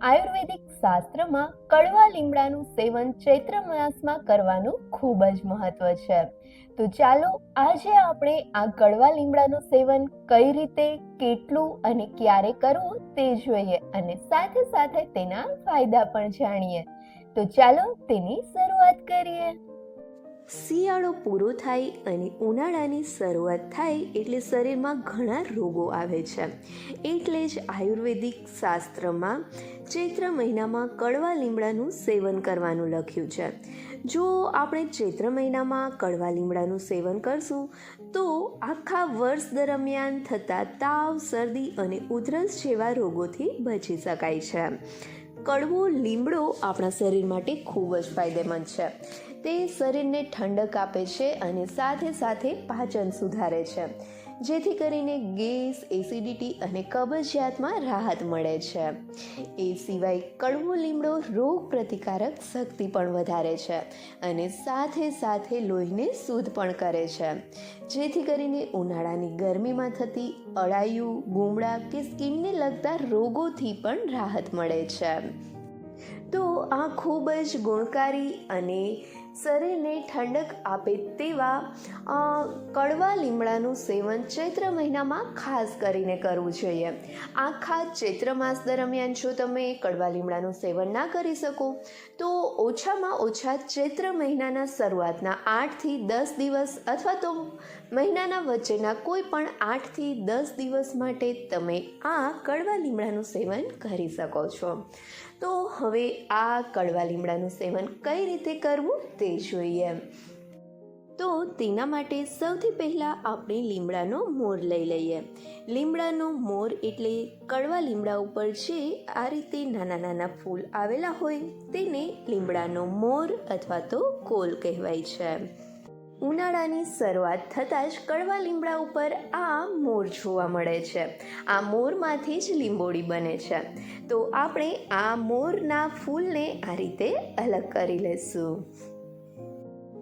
આયુર્વેદિક શાસ્ત્રમાં કડવા લીમડાનું સેવન ચૈત્ર માસમાં કરવાનું ખૂબ જ મહત્વ છે. તો ચાલો આજે આપણે આ કડવા લીમડાનું સેવન કઈ રીતે, કેટલું અને ક્યારે કરવું તે જોઈએ અને સાથે સાથે તેના ફાયદા પણ જાણીએ. તો ચાલો તેની શરૂઆત કરીએ. શિયાળો પૂરો થાય અને ઉનાળાની શરૂઆત થાય એટલે શરીરમાં ઘણા રોગો આવે છે. એટલે જ આયુર્વેદિક શાસ્ત્રમાં ચૈત્ર મહિનામાં કડવા લીમડાનું સેવન કરવાનું લખ્યું છે. જો આપણે ચૈત્ર મહિનામાં કડવા લીમડાનું સેવન કરશું, તો આખા વર્ષ દરમિયાન થતા તાવ, શરદી અને ઉધરસ જેવા રોગોથી બચી શકાય છે. કડવો લીમડો આપણા શરીર માટે ખૂબ જ ફાયદેમંદ છે. તે શરીરને ઠંડક આપે છે અને સાથે સાથે પાચન સુધારે છે. જેથી કરીને ગેસ, એસિડિટી અને કબજિયાતમાં રાહત મળે છે. એ સિવાય કડવો લીમડો રોગ પ્રતિકારક શક્તિ પણ વધારે છે અને સાથે સાથે લોહીને શુદ્ધ પણ કરે છે. જેથી કરીને ઉનાળાની ગરમીમાં થતી અળાયું, ગુમડા કે સ્કિનને લગતા રોગોથી પણ રાહત મળે છે. તો આ ખૂબ જ ગુણકારી અને શરીરને ઠંડક આપે તેવા કડવા લીમડાનું સેવન ચૈત્ર મહિનામાં ખાસ કરીને કરવું જોઈએ. આખા ચૈત્ર માસ દરમિયાન જો તમે કડવા લીમડાનું સેવન ના કરી શકો, તો ઓછામાં ઓછા ચૈત્ર મહિનાના શરૂઆતના આઠથી દસ દિવસ અથવા તો મહિનાના વચ્ચેના કોઈ પણ આઠથી દસ દિવસ માટે તમે આ કડવા લીમડાનું સેવન કરી શકો છો. તો હવે આ કડવા લીમડાનું સેવન કઈ રીતે કરવું તે જોઈએ. તો તેના માટે સૌથી પહેલાં આપણે લીમડાનો મોર લઈ લઈએ. લીમડાનો મોર એટલે કડવા લીમડા ઉપર જે આ રીતે નાના નાના ફૂલ આવેલા હોય તેને લીમડાનો મોર અથવા તો કોલ કહેવાય છે. ઉનાળાની શરૂઆત થતાં જ કડવા લીમડા ઉપર આ મોર જોવા મળે છે. આ મોરમાંથી જ લીંબોડી બને છે. તો આપણે આ મોરના ફૂલને આ રીતે અલગ કરી લઈશું.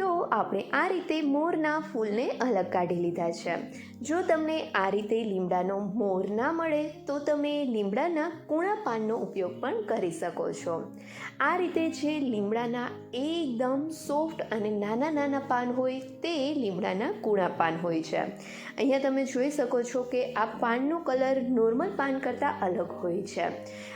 તો આપણે આ રીતે મોરના ફૂલને અલગ કાઢી લીધા છે. જો તમને આ રીતે લીમડાનો મોર ના મળે, તો તમે લીમડાના કૂણા પાનનો ઉપયોગ પણ કરી શકો છો. આ રીતે જે લીમડાના એકદમ સોફ્ટ અને નાના નાના પાન હોય, તે લીમડાના કૂણા પાન હોય છે. અહીંયા તમે જોઈ શકો છો કે આ પાનનો કલર નોર્મલ પાન કરતાં અલગ હોય છે.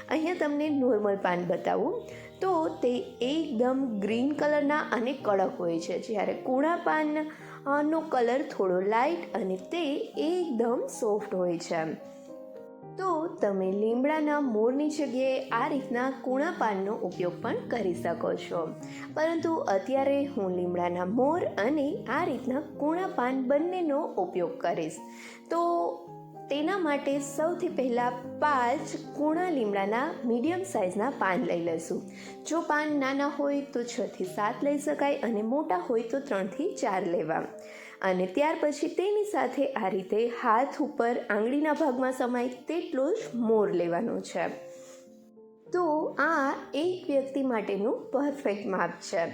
અહીંયા તમને નોર્મલ પાન બતાવું. તો તે એકદમ ગ્રીન કલરના અને કડક હોય છે. જ્યારે કૂણા પાનનો કલર થોડો લાઇટ અને તે એકદમ સોફ્ટ હોય છે. તો તમે લીમડાના મોરની જગ્યાએ આ રીતના કૂણા પાનનો ઉપયોગ પણ કરી શકો છો. પરંતુ અત્યારે હું લીમડાના મોર અને આ રીતના કૂણા પાન બંનેનો ઉપયોગ કરીશ. તો તેના માટે સૌથી પહેલાં પાંચ કૂણા લીમડાના મીડિયમ સાઇઝના પાન લઈ લઈશું. જો પાન નાના હોય તો છથી સાત લઈ શકાય અને મોટા હોય તો ત્રણથી ચાર લેવા. અને ત્યાર પછી તેની સાથે આ રીતે હાથ ઉપર આંગળીના ભાગમાં સમાય તેટલો જ મોર લેવાનો છે. તો આ એક વ્યક્તિ માટેનું પરફેક્ટ માપ છે.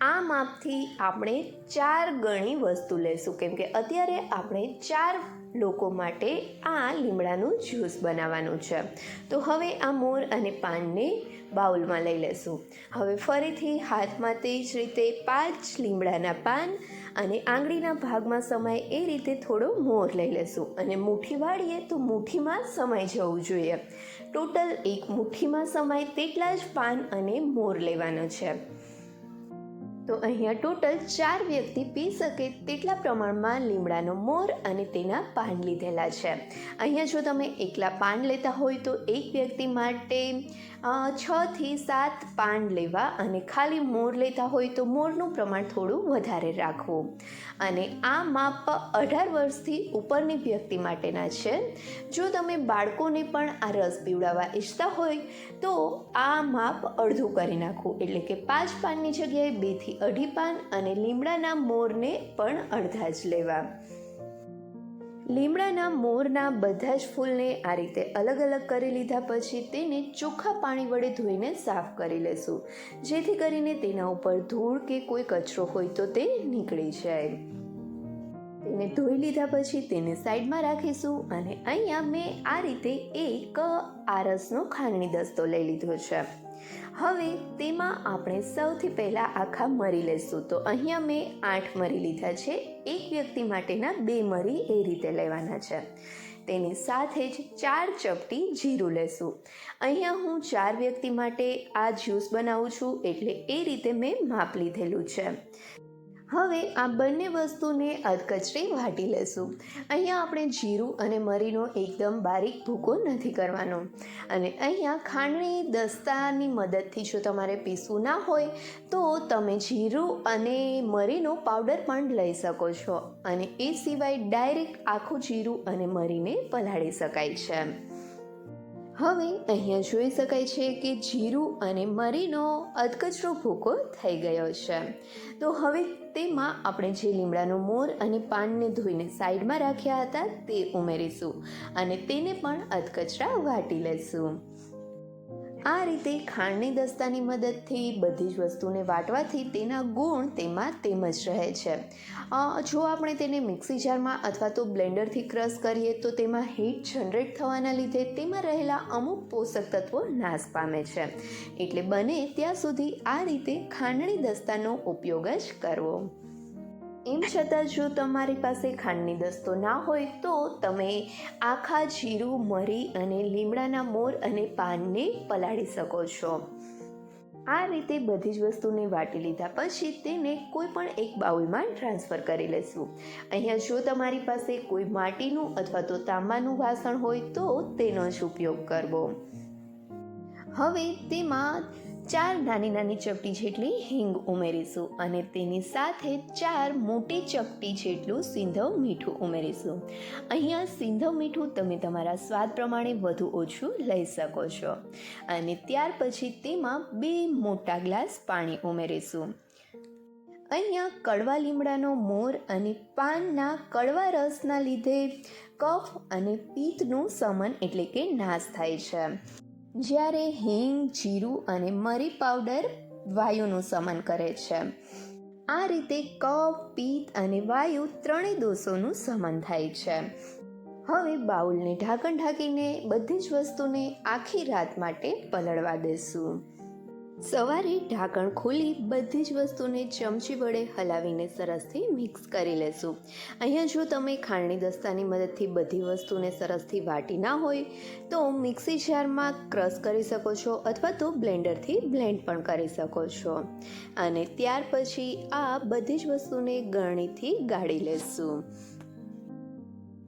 આ માપથી આપણે ચાર ગણી વસ્તુ લેશું. કેમ કે અત્યારે આપણે ચાર લોકો માટે આ લીમડાનું જ્યુસ બનાવવાનું છે. તો હવે આ મોર અને પાનને બાઉલમાં લઈ લેશું. હવે ફરીથી હાથમાં તે જ રીતે પાંચ લીમડાના પાન અને આંગળીના ભાગમાં સમાય એ રીતે થોડો મોર લઈ લેશું. અને મુઠ્ઠી વાળીએ તો મુઠ્ઠીમાં સમાઈ જવું જોઈએ. ટોટલ એક મુઠ્ઠીમાં સમાય તેટલા જ પાન અને મોર લેવાનો છે. તો અહીંયા ટોટલ ચાર વ્યક્તિ પી શકે તેટલા પ્રમાણમાં લીમડાનો મોર અને તેના પાન લીધેલા છે. અહીંયા જો તમે એકલા પાન લેતા હોય તો એક વ્યક્તિ માટે છથી સાત પાન લેવા અને ખાલી મોર લેતા હોય તો મોરનું પ્રમાણ થોડું વધારે રાખવું. અને આ માપ અઢાર વર્ષથી ઉપરની વ્યક્તિ માટેના છે. જો તમે બાળકોને પણ આ રસ પીવડાવવા ઈચ્છતા હોય તો આ માપ અડધું કરી નાખવું. એટલે કે પાંચ પાનની જગ્યાએ બેથી અઢી પાન અને લીમડાના મોરને પણ અડધા જ લેવા. લીમડાના મોરના બધા જ ફૂલને આ રીતે અલગ અલગ કરી લીધા પછી તેને ચોખ્ખા પાણી વડે ધોઈને સાફ કરી લેશું. જેથી કરીને તેના ઉપર ધૂળ કે કોઈ કચરો હોય તો તે નીકળી જાય. તેને ધોઈ લીધા પછી તેને સાઈડમાં રાખીશું અને અહીંયા મેં આ રીતે એક આરસનો ખાંડણી દસ્તો લઈ લીધો છે. હવે તેમાં આપણે સૌથી પહેલાં આખા મરી લેશું તો અહીંયા મેં આઠ મરી લીધા છે. એક વ્યક્તિ માટેના બે મરી એ રીતે લેવાના છે. તેની સાથે જ ચાર ચપટી જીરું લેશું. અહીંયા હું ચાર વ્યક્તિ માટે આ જ્યુસ બનાવું છું, એટલે એ રીતે મેં માપ લીધેલું છે. હવે આ બંને વસ્તુને અધકચરે વાટી લેશું. અહીંયા આપણે જીરું અને મરીનો એકદમ બારીક ભૂકો નથી કરવાનો. અને અહીંયા ખાંડણી દસ્તાની મદદથી જો તમારે પીસવું ના હોય, તો તમે જીરું અને મરીનો પાવડર પણ લઈ શકો છો. અને એ સિવાય ડાયરેક્ટ આખું જીરું અને મરીને પલાળી શકાય છે. હવે અહીંયા જોઈ શકાય છે કે જીરું અને મરીનો અધકચરો ભૂકો થઈ ગયો છે. તો હવે તેમાં આપણે જે લીમડાનું મોર અને પાનને ધોઈને સાઈડમાં રાખ્યા હતા તે ઉમેરીશું અને તેને પણ અધકચરા વાટી લેશું. આ રીતે ખાંડની દસ્તાની મદદથી બધી જ વસ્તુને વાટવાથી તેના ગુણ તેમાં તેમ જ રહે છે. જો આપણે તેને મિક્સી જારમાં અથવા તો બ્લેન્ડરથી ક્રશ કરીએ તો તેમાં હીટ જનરેટ થવાના લીધે તેમાં રહેલા અમુક પોષક તત્વો નાશ પામે છે. એટલે બને ત્યાં સુધી આ રીતે ખાંડણી દસ્તાનો ઉપયોગ જ કરવો. એમ છતાં જો તમારી પાસે ખાંડની દસ્તો ના હોય તો તમે આખા જીરું, મરી અને લીમડાના મોર અને પાનને પલાળી શકો છો. આ રીતે બધી જ વસ્તુને વાટી લીધા પછી તેને કોઈ પણ એક બાઉલમાં ટ્રાન્સફર કરી લેશું. અહીંયા જો તમારી પાસે કોઈ માટીનું અથવા તો તાંબાનું વાસણ હોય તો તેનો જ ઉપયોગ કરવો. હવે તેમાં ચાર નાની નાની ચપટી જેટલી હિંગ ઉમેરીશું અને તેની સાથે ચાર મોટી ચપટી જેટલું સિંધવ મીઠું ઉમેરીશું. અહીંયા સિંધવ મીઠું તમે તમારા સ્વાદ પ્રમાણે વધુ ઓછું લઈ શકો છો. અને ત્યાર પછી તેમાં બે મોટા ગ્લાસ પાણી ઉમેરીશું. અહીંયા કડવા લીમડાનો મોર અને પાનના કડવા રસના લીધે કફ અને પિત્તનું સમન એટલે કે નાશ થાય છે. જ્યારે હિંગ, જીરું અને મરી પાવડર વાયુનું સમન કરે છે. આ રીતે કફ, પિત્ત અને વાયુ ત્રણેય દોષોનું સમન થાય છે. હવે બાઉલને ઢાંકણ ઢાંકીને બધી જ વસ્તુને આખી રાત માટે પલળવા દેશું. સવારે ઢાંકણ ખોલી બધી જ વસ્તુને ચમચી વડે હલાવીને સરસથી મિક્સ કરી લેશું. અહીંયા જો તમે ખાંડની દસ્તાની મદદથી બધી વસ્તુને સરસથી વાટી ના હોય, તો મિક્સી જારમાં ક્રશ કરી શકો છો અથવા તો બ્લેન્ડરથી બ્લેન્ડ પણ કરી શકો છો. અને ત્યાર પછી આ બધી જ વસ્તુને ગરણીથી ગાળી લેશું.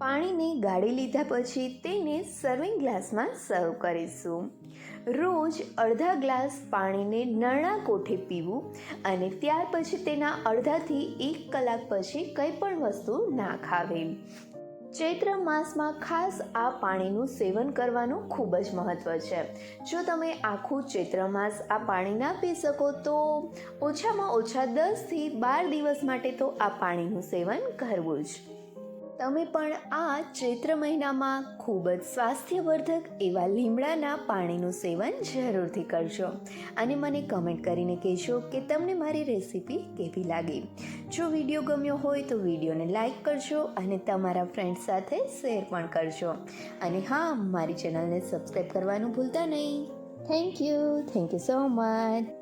પાણીને ગાળી લીધા પછી તેને સર્વિંગ ગ્લાસમાં સર્વ કરીશું. રોજ અડધા ગ્લાસ પાણીને નરણા કોઠે પીવું અને ત્યાર પછી તેના અડધાથી એક કલાક પછી કંઈ પણ વસ્તુ ના ખાવી. ચૈત્ર માસમાં ખાસ આ પાણીનું સેવન કરવાનું ખૂબ જ મહત્ત્વ છે. જો તમે આખું ચૈત્ર માસ આ પાણી ના પી શકો તો ઓછામાં ઓછા દસથી બાર દિવસ માટે તો આ પાણીનું સેવન કરવું જ. તમે પણ આ ચૈત્ર મહિનામાં ખૂબ જ સ્વાસ્થ્યવર્ધક એવા લીમડાના પાણીનું સેવન જરૂરથી કરજો. અને મને કમેન્ટ કરીને કહેજો કે તમને મારી રેસીપી કેવી લાગી? જો વીડિયો ગમ્યો હોય તો વિડીયોને લાઈક કરજો અને તમારા ફ્રેન્ડ્સ સાથે શેર પણ કરજો. અને હા, મારી ચેનલને સબસ્ક્રાઈબ કરવાનું ભૂલતા નહીં. Thank you thank you so much